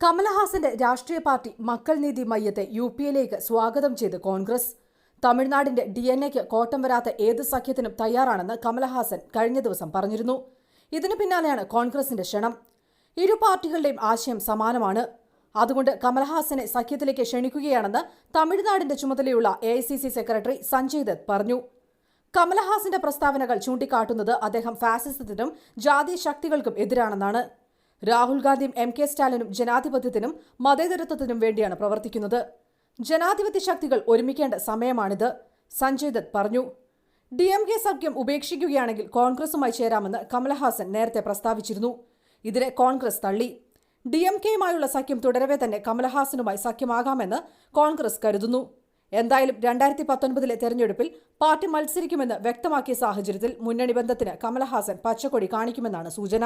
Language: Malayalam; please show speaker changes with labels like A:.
A: കമലഹാസന്റെ രാഷ്ട്രീയ പാർട്ടി മക്കൾ നീതി മയ്യത്തെ യു പി എയിലേക്ക് സ്വാഗതം ചെയ്ത് കോൺഗ്രസ്. തമിഴ്നാടിന്റെ ഡി എൻ എക്ക് കോട്ടം വരാത്ത ഏത് സഖ്യത്തിനും തയ്യാറാണെന്ന് കമലഹാസൻ കഴിഞ്ഞ ദിവസം പറഞ്ഞിരുന്നു. ഇതിനു പിന്നാലെയാണ് കോൺഗ്രസിന്റെ ക്ഷണം. ഇരു പാർട്ടികളുടെയും ആശയം സമാനമാണ്. അതുകൊണ്ട് കമൽഹാസനെ സഖ്യത്തിലേക്ക് ക്ഷണിക്കുകയാണെന്ന് തമിഴ്നാടിന്റെ ചുമതലയുള്ള എ സെക്രട്ടറി സഞ്ജയ് ദത്ത് പറഞ്ഞു. കമലഹാസന്റെ പ്രസ്താവനകൾ ചൂണ്ടിക്കാട്ടുന്നത് അദ്ദേഹം ഫാസിസത്തിനും ജാതീയ ശക്തികൾക്കും എതിരാണെന്നാണ്. രാഹുൽ ഗാന്ധിയും എം കെ സ്റ്റാലിനും ജനാധിപത്യത്തിനും മതേതരത്വത്തിനും വേണ്ടിയാണ് പ്രവർത്തിക്കുന്നത്. ജനാധിപത്യ ശക്തികൾ ഒരുമിക്കേണ്ട സമയമാണിത് സഞ്ജയ് ദത്ത് പറഞ്ഞു. ഡി എം കെ സഖ്യം ഉപേക്ഷിക്കുകയാണെങ്കിൽ കോൺഗ്രസുമായി ചേരാമെന്ന് കമലഹാസൻ നേരത്തെ പ്രസ്താവിച്ചിരുന്നു. ഇതിനെ കോൺഗ്രസ് തള്ളി. ഡി എം കെയുമായുള്ള സഖ്യം തുടരവെ തന്നെ കമലഹാസനുമായി സഖ്യമാകാമെന്ന് കോൺഗ്രസ് കരുതുന്നു. എന്തായാലും രണ്ടായിരത്തി പത്തൊൻപതിലെ തെരഞ്ഞെടുപ്പിൽ പാർട്ടി മത്സരിക്കുമെന്ന് വ്യക്തമാക്കിയ സാഹചര്യത്തിൽ മുന്നണി ബന്ധത്തിന് കമലഹാസൻ പച്ചക്കൊടി കാണിക്കുമെന്നാണ് സൂചന.